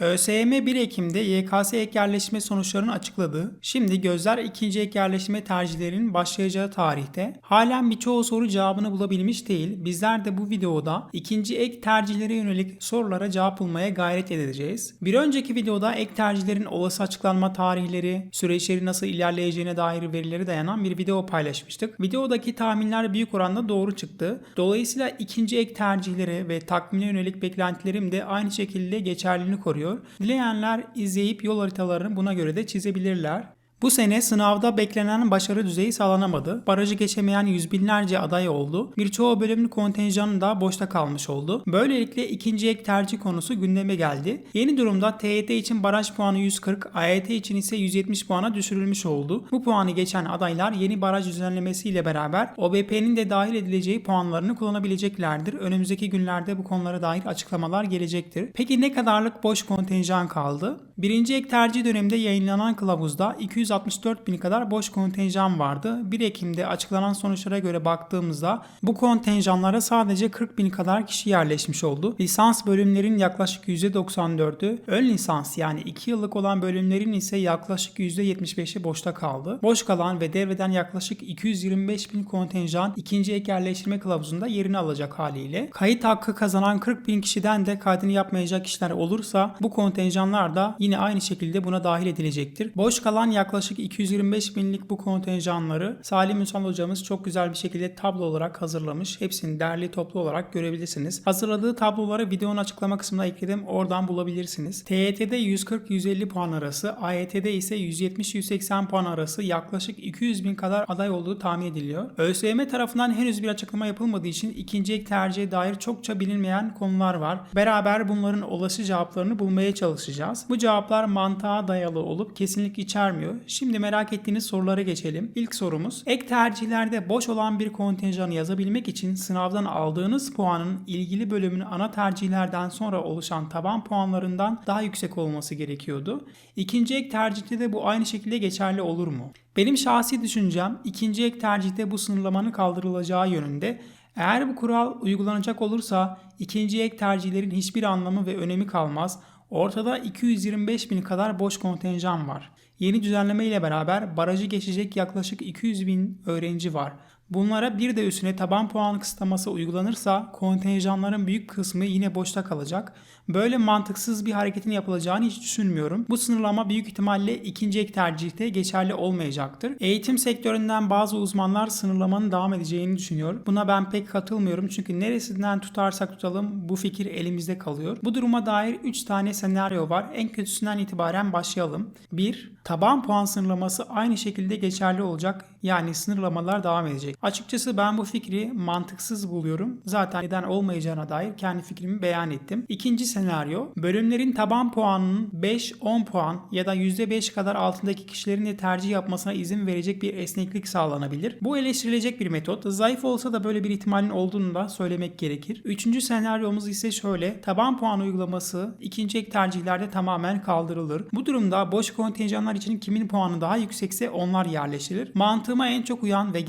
ÖSYM 1 Ekim'de YKS ek yerleşme sonuçlarını açıkladı. Şimdi gözler ikinci ek yerleşme tercihlerinin başlayacağı tarihte. Halen birçoğu soru cevabını bulabilmiş değil. Bizler de bu videoda ikinci ek tercihlere yönelik sorulara cevap bulmaya gayret edeceğiz. Bir önceki videoda ek tercihlerin olası açıklanma tarihleri, süreçleri nasıl ilerleyeceğine dair verileri dayanan bir video paylaşmıştık. Videodaki tahminler büyük oranda doğru çıktı. Dolayısıyla ikinci ek tercihlere ve takvime yönelik beklentilerim de aynı şekilde geçerliliğini koruyor. Dileyenler izleyip yol haritalarını buna göre de çizebilirler. Bu sene sınavda beklenen başarı düzeyi sağlanamadı. Barajı geçemeyen yüz binlerce aday oldu. Birçoğu bölümün kontenjanı da boşta kalmış oldu. Böylelikle ikinci ek tercih konusu gündeme geldi. Yeni durumda TYT için baraj puanı 140, AYT için ise 170 puana düşürülmüş oldu. Bu puanı geçen adaylar yeni baraj düzenlemesiyle beraber OBP'nin de dahil edileceği puanlarını kullanabileceklerdir. Önümüzdeki günlerde bu konulara dair açıklamalar gelecektir. Peki ne kadarlık boş kontenjan kaldı? Birinci ek tercih döneminde yayınlanan kılavuzda 264 bin kadar boş kontenjan vardı. 1 Ekim'de açıklanan sonuçlara göre baktığımızda bu kontenjanlara sadece 40 bin kadar kişi yerleşmiş oldu. Lisans bölümlerin yaklaşık %94'ü, ön lisans yani 2 yıllık olan bölümlerin ise yaklaşık %75'i boşta kaldı. Boş kalan ve devreden yaklaşık 225 bin kontenjan ikinci ek yerleştirme kılavuzunda yerini alacak haliyle. Kayıt hakkı kazanan 40 bin kişiden de kaydını yapmayacak kişiler olursa bu kontenjanlar da yine aynı şekilde buna dahil edilecektir. Boş kalan yaklaşık 225 binlik bu kontenjanları Salim Ünsal hocamız çok güzel bir şekilde tablo olarak hazırlamış. Hepsini derli toplu olarak görebilirsiniz. Hazırladığı tabloları videonun açıklama kısmına ekledim. Oradan bulabilirsiniz. TYT'de 140-150 puan arası, AYT'de ise 170-180 puan arası yaklaşık 200 bin kadar aday olduğu tahmin ediliyor. ÖSYM tarafından henüz bir açıklama yapılmadığı için ikinci ek tercihe dair çokça bilinmeyen konular var. Beraber bunların olası cevaplarını bulmaya çalışacağız. Bu cevaplar mantığa dayalı olup kesinlik içermiyor. Şimdi merak ettiğiniz sorulara geçelim. İlk sorumuz ek tercihlerde boş olan bir kontenjanı yazabilmek için sınavdan aldığınız puanın ilgili bölümün ana tercihlerden sonra oluşan taban puanlarından daha yüksek olması gerekiyordu. İkinci ek tercihte de bu aynı şekilde geçerli olur mu? Benim şahsi düşüncem ikinci ek tercihte bu sınırlamanın kaldırılacağı yönünde. Eğer bu kural uygulanacak olursa ikinci ek tercihlerin hiçbir anlamı ve önemi kalmaz. Ortada 225 bin kadar boş kontenjan var. Yeni düzenleme ile beraber barajı geçecek yaklaşık 200 bin öğrenci var. Bunlara bir de üstüne taban puan kısıtlaması uygulanırsa kontenjanların büyük kısmı yine boşta kalacak. Böyle mantıksız bir hareketin yapılacağını hiç düşünmüyorum. Bu sınırlama büyük ihtimalle ikinci ek tercihte geçerli olmayacaktır. Eğitim sektöründen bazı uzmanlar sınırlamanın devam edeceğini düşünüyor. Buna ben pek katılmıyorum çünkü neresinden tutarsak tutalım bu fikir elimizde kalıyor. Bu duruma dair 3 tane senaryo var. En kötüsünden itibaren başlayalım. 1. Taban puan sınırlaması aynı şekilde geçerli olacak. Yani sınırlamalar devam edecek. Açıkçası ben bu fikri mantıksız buluyorum. Zaten neden olmayacağına dair kendi fikrimi beyan ettim. İkinci senaryo bölümlerin taban puanının 5-10 puan ya da %5 kadar altındaki kişilerin de tercih yapmasına izin verecek bir esneklik sağlanabilir. Bu eleştirilecek bir metot. Zayıf olsa da böyle bir ihtimalin olduğunu da söylemek gerekir. Üçüncü senaryomuz ise şöyle. Taban puan uygulaması ikinci ek tercihlerde tamamen kaldırılır. Bu durumda boş kontenjanlar için kimin puanı daha yüksekse onlar yerleştirilir. Mantığıma en çok uyan ve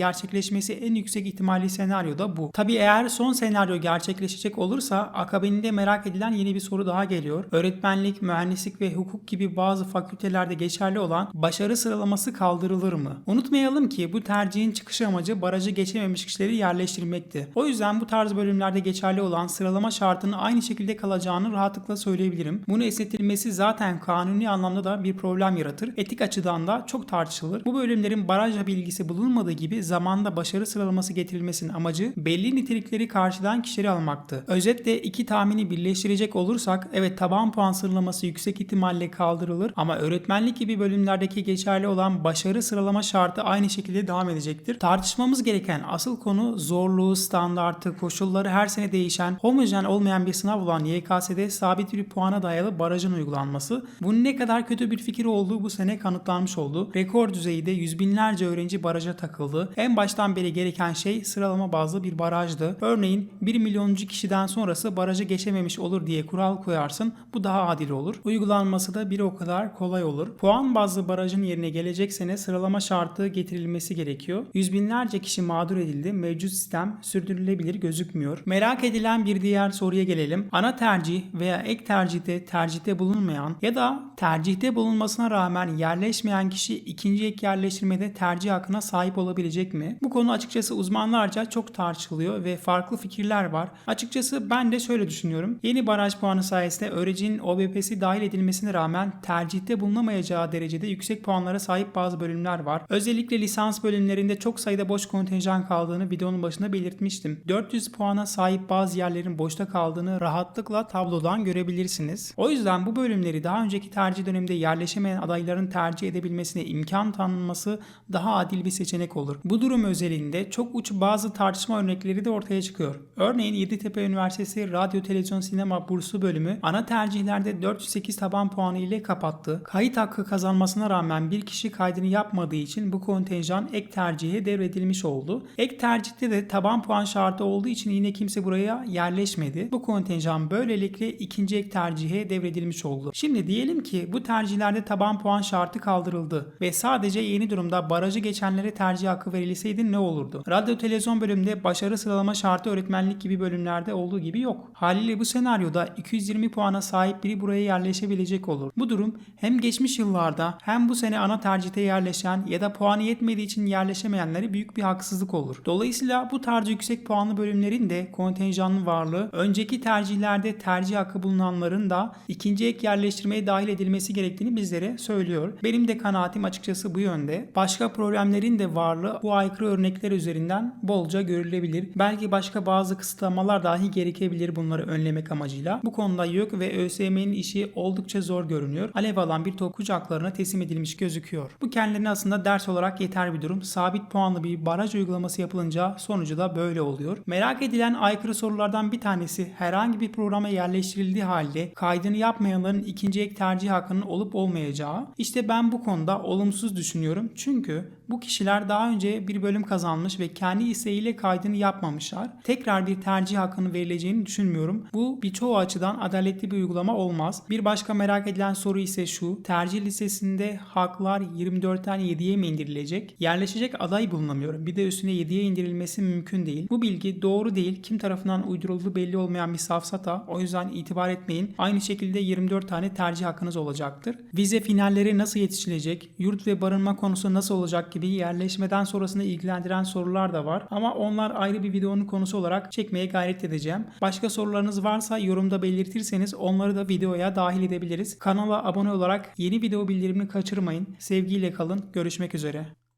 gerçekleşmesi en yüksek ihtimalli senaryo da bu. Tabi eğer son senaryo gerçekleşecek olursa akabinde merak edilen yeni bir soru daha geliyor. Öğretmenlik, mühendislik ve hukuk gibi bazı fakültelerde geçerli olan başarı sıralaması kaldırılır mı? Unutmayalım ki bu tercihin çıkış amacı barajı geçememiş kişileri yerleştirmekti. O yüzden bu tarz bölümlerde geçerli olan sıralama şartının aynı şekilde kalacağını rahatlıkla söyleyebilirim. Bunu esnetilmesi zaten kanuni anlamda da bir problem yaratır. Etik açıdan da çok tartışılır. Bu bölümlerin barajla bir ilgisi bulunmadığı gibi zamanda başarı sıralaması getirilmesinin amacı belli nitelikleri karşılayan kişileri almaktı. Özetle iki tahmini birleştirecek olursak evet taban puan sıralaması yüksek ihtimalle kaldırılır ama öğretmenlik gibi bölümlerdeki geçerli olan başarı sıralama şartı aynı şekilde devam edecektir. Tartışmamız gereken asıl konu zorluğu, standartı, koşulları her sene değişen, homojen olmayan bir sınav olan YKS'de sabit bir puana dayalı barajın uygulanması. Bunun ne kadar kötü bir fikir olduğu bu sene kanıtlanmış oldu. Rekor düzeyde yüz binlerce öğrenci baraja takıldı. En baştan beri gereken şey sıralama bazlı bir barajdı. Örneğin 1 milyoncu kişiden sonrası barajı geçememiş olur diye kural koyarsın. Bu daha adil olur. Uygulanması da bir o kadar kolay olur. Puan bazlı barajın yerine gelecek sene sıralama şartı getirilmesi gerekiyor. Yüz binlerce kişi mağdur edildi. Mevcut sistem sürdürülebilir gözükmüyor. Merak edilen bir diğer soruya gelelim. Ana tercih veya ek tercihte tercihte bulunmayan ya da tercihte bulunmasına rağmen yerleşmeyen kişi ikinci ek yerleştirmede tercih hakkına sahip olabilecek mi? Bu konu açıkçası uzmanlarca çok tartışılıyor ve farklı fikirler var. Açıkçası ben de şöyle düşünüyorum. Yeni baraj puanı sayesinde öğrencinin OBP'si dahil edilmesine rağmen tercihte bulunamayacağı derecede yüksek puanlara sahip bazı bölümler var. Özellikle lisans bölümlerinde çok sayıda boş kontenjan kaldığını videonun başında belirtmiştim. 400 puana sahip bazı yerlerin boşta kaldığını rahatlıkla tablodan görebilirsiniz. O yüzden bu bölümleri daha önceki tercih döneminde yerleşemeyen adayların tercih edebilmesine imkan tanınması daha adil bir seçenek olur. Bu durum özelinde çok uç bazı tartışma örnekleri de ortaya çıkıyor. Örneğin Yeditepe Üniversitesi Radyo Televizyon Sinema Bursu bölümü ana tercihlerde 408 taban puanı ile kapattı. Kayıt hakkı kazanmasına rağmen bir kişi kaydını yapmadığı için bu kontenjan ek tercihe devredilmiş oldu. Ek tercihte de taban puan şartı olduğu için yine kimse buraya yerleşmedi. Bu kontenjan böylelikle ikinci ek tercihe devredilmiş oldu. Şimdi diyelim ki bu tercihlerde taban puan şartı kaldırıldı ve sadece yeni durumda barajı geçenlere tercih hakkı verilseydi ne olurdu? Radyo televizyon bölümünde başarı sıralama şartı öğretmenlik gibi bölümlerde olduğu gibi yok. Haliyle bu senaryoda 220 puana sahip biri buraya yerleşebilecek olur. Bu durum hem geçmiş yıllarda hem bu sene ana tercihte yerleşen ya da puanı yetmediği için yerleşemeyenlere büyük bir haksızlık olur. Dolayısıyla bu tarz yüksek puanlı bölümlerin de kontenjanlı varlığı önceki tercihlerde tercih hakkı bulunanların da ikinci ek yerleştirmeye dahil edilmesi gerektiğini bizlere söylüyor. Benim de kanaatim açıkçası bu yönde. Başka problemlerin de varlığı bu aykırı örnekler üzerinden bolca görülebilir. Belki başka bazı kısıtlamalar dahi gerekebilir bunları önlemek amacıyla. Bu konuda YÖK ve ÖSYM'nin işi oldukça zor görünüyor. Alev alan bir top kucaklarına teslim edilmiş gözüküyor. Bu kendilerine aslında ders olarak yeter bir durum. Sabit puanlı bir baraj uygulaması yapılınca sonucu da böyle oluyor. Merak edilen aykırı sorulardan bir tanesi herhangi bir programa yerleştirildiği halde kaydını yapmayanların ikinci ek tercih hakkının olup olmayacağı. İşte ben bu konuda olumsuz düşünüyorum. Çünkü bu kişiler daha önce bir bölüm kazanmış ve kendi isteğiyle kaydını yapmamışlar. Tekrar bir tercih hakkının verileceğini düşünmüyorum. Bu birçoğu açıdan adaletli bir uygulama olmaz. Bir başka merak edilen soru ise şu. Tercih listesinde haklar 24'ten 7'ye mi indirilecek? Yerleşecek aday bulunamıyorum. Bir de üstüne 7'ye indirilmesi mümkün değil. Bu bilgi doğru değil. Kim tarafından uydurulduğu belli olmayan bir safsata. O yüzden itibar etmeyin. Aynı şekilde 24 tane tercih hakkınız olacaktır. Vize finalleri nasıl yetişilecek? Yurt ve barınma konusu nasıl olacak gibi yerleşmeden sonrasında ilgilendiren sorular da var. Ama onlar ayrı bir videonun konusu olarak çekmeye gayret edeceğim. Başka sorularınız varsa yorumda belirtirseniz onları da videoya dahil edebiliriz. Kanala abone olarak yeni video bildirimini kaçırmayın. Sevgiyle kalın. Görüşmek üzere.